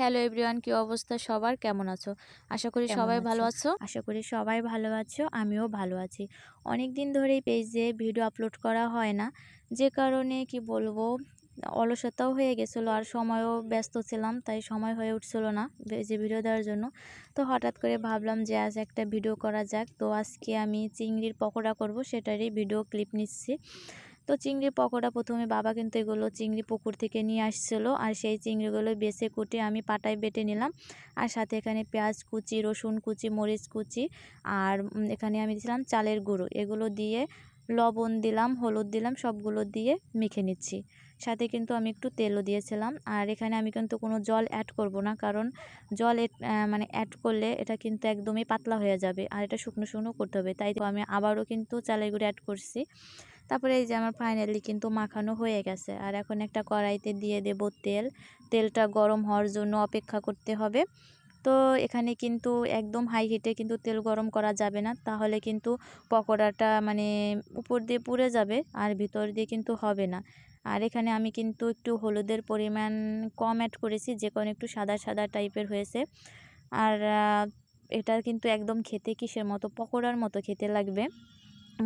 Hello everyone কি অবস্থা? সবার কেমন আছো? আশা করি সবাই ভালো আছো? আশা করি সবাই ভালো আছো আমিও ভালো আছি। অনেক দিন ধরেই পেজে ভিডিও আপলোড করা হয় না যে কারণে কি বলব অলসতাও হয়ে গেছিল আর সময়ও ব্যস্ত ছিলাম তাই সময় হয়ে উঠছিল না যে ভিডিও দেওয়ার জন্য। তো হঠাৎ করে ভাবলাম যে আজ একটা ভিডিও করা যাক। তো আজকে আমি চিংড়ির পকোড়া করব সেটারই ভিডিও ক্লিপ নিচ্ছি। তো চিংড়ির পকোড়া প্রথমে বাবা কিন্তু এগুলো চিংড়ি পুকুর থেকে নিয়ে আসছিল আর সেই চিংড়িগুলো বেছে কুটে আমি পাটায় বেটে নিলাম। আর সাথে এখানে পেঁয়াজ কুচি, রসুন কুচি, মরিচ কুচি আর এখানে আমি দিয়েছিলাম চালের গুঁড়ো। এগুলো দিয়ে লবণ দিলাম, হলুদ দিলাম, সবগুলো দিয়ে মেখে নিচ্ছি। সাথে কিন্তু আমি একটু তেলও দিয়েছিলাম। আর এখানে আমি কিন্তু কোনো জল অ্যাড করব না কারণ জল মানে অ্যাড করলে এটা কিন্তু একদমই পাতলা হয়ে যাবে আর এটা শুকনো শুকনো করতে হবে। তাই তো আমি আবারও কিন্তু চালের গুঁড়ো অ্যাড করছি। তারপরে এই যে আমার ফাইনালি কিন্তু মাখানো হয়ে গেছে। আর এখন একটা কড়াইতে দিয়ে দেব তেল। তেলটা গরম হওয়ার জন্য অপেক্ষা করতে হবে। তো এখানে কিন্তু একদম হাই হিটে কিন্তু তেল গরম করা যাবে না। তাহলে কিন্তু পকোড়াটা মানে উপর দিয়ে পুড়ে যাবে আর ভিতর দিয়ে কিন্তু হবে না। আর এখানে আমি কিন্তু একটু হলুদের পরিমাণ কম অ্যাড করেছি, যে কোনো একটু সাদা সাদা টাইপের হয়েছে। আর এটা কিন্তু একদম খেতে কিসের মতো, পকোড়ার মতো খেতে লাগবে।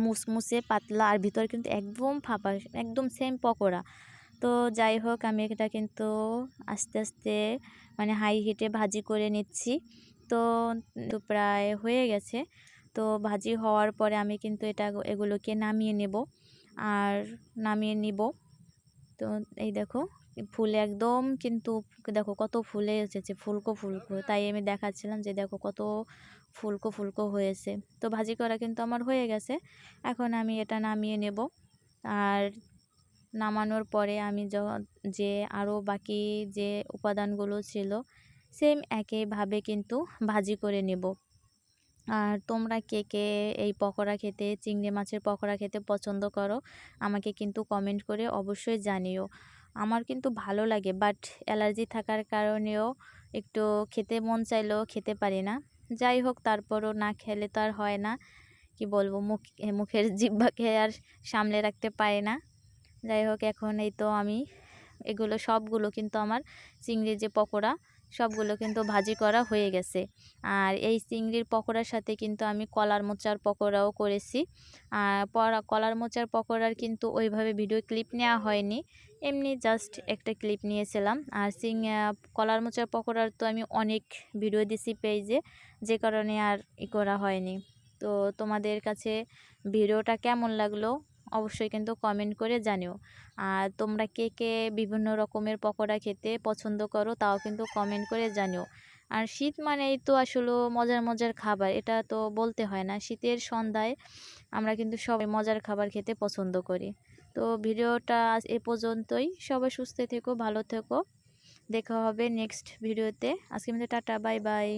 মুসমুসে পাতলা আর ভিতর কিন্তু একদম ফাঁপা, একদম সেম পকোড়া। তো যাই হোক, আমি এটা কিন্তু আস্তে আস্তে মানে হাই হিটে ভাজি করে নিচ্ছি। তো তো প্রায় হয়ে গেছে। তো ভাজি হওয়ার পরে আমি কিন্তু এটা এগুলোকে নামিয়ে নেব। আর নামিয়ে নিব। তো এই দেখো ফুলে একদম কিন্তু দেখো কত ফুলে এসেছে, ফুলকো ফুলকো। তাই আমি দেখাচ্ছিলাম যে দেখো কত ফুলকো ফুলকো হয়েছে। তো ভাজি করা কিন্তু আমার হয়ে গেছে। এখন আমি এটা নামিয়ে নেব। আর নামানোর পরে আমি য- আরও বাকি যে উপাদানগুলো ছিল সেম একইভাবে কিন্তু ভাজি করে নেব। আর তোমরা কে কে এই পকোড়া খেতে, চিংড়ি মাছের পকোড়া খেতে পছন্দ করো, আমাকে কিন্তু কমেন্ট করে অবশ্যই জানিও। আমার কিন্তু ভালো লাগে বাট অ্যালার্জি থাকার কারণেও একটু খেতে মন চাইলেও খেতে পারি না। যাই হোক, তারপরও না খেলে তো আর হয় না। কি বলব, মুখ মুখের জিব্বাকে আর সামলে রাখতে পারে না। যাই হোক, এখন এই তো আমি এগুলো সবগুলো কিন্তু আমার চিংড়ির যে পকোড়া সবগুলো কিন্তু ভাজি করা হয়ে গেছে। আর এই চিংড়ির পকোড়ার সাথে কিন্তু আমি কলার মোচার পকোড়াও করেছি। আর কলার মোচার পকোড়ার কিন্তু ওইভাবে ভিডিও ক্লিপ নেওয়া হয়নি। এমনি জাস্ট একটা ক্লিপ নিয়েছিলাম। আর সিং কলার মোচার পকোড়ার তো আমি অনেক ভিডিও দিছি পেজে যে কারণে আর ই করা হয়নি। তো তোমাদের কাছে ভিডিওটা কেমন লাগল? অবশ্যই কিন্তু কমেন্ট করে জানিও। আর তোমরা কে কে বিভিন্ন রকমের পকোড়া খেতে পছন্দ করো তাও কিন্তু কমেন্ট করে জানিও। আর শীত মানেই তো আসলে মজার মজার খাবার, এটা তো বলতে হয় না। শীতের সন্ধ্যায় আমরা কিন্তু সবাই মজার খাবার খেতে পছন্দ করি। তো ভিডিওটা এ পর্যন্তই। সবাই সুস্থ থেকো, ভালো থেকো। দেখা হবে নেক্সট ভিডিওতে আজকে মধ্যে টাটা বাই বাই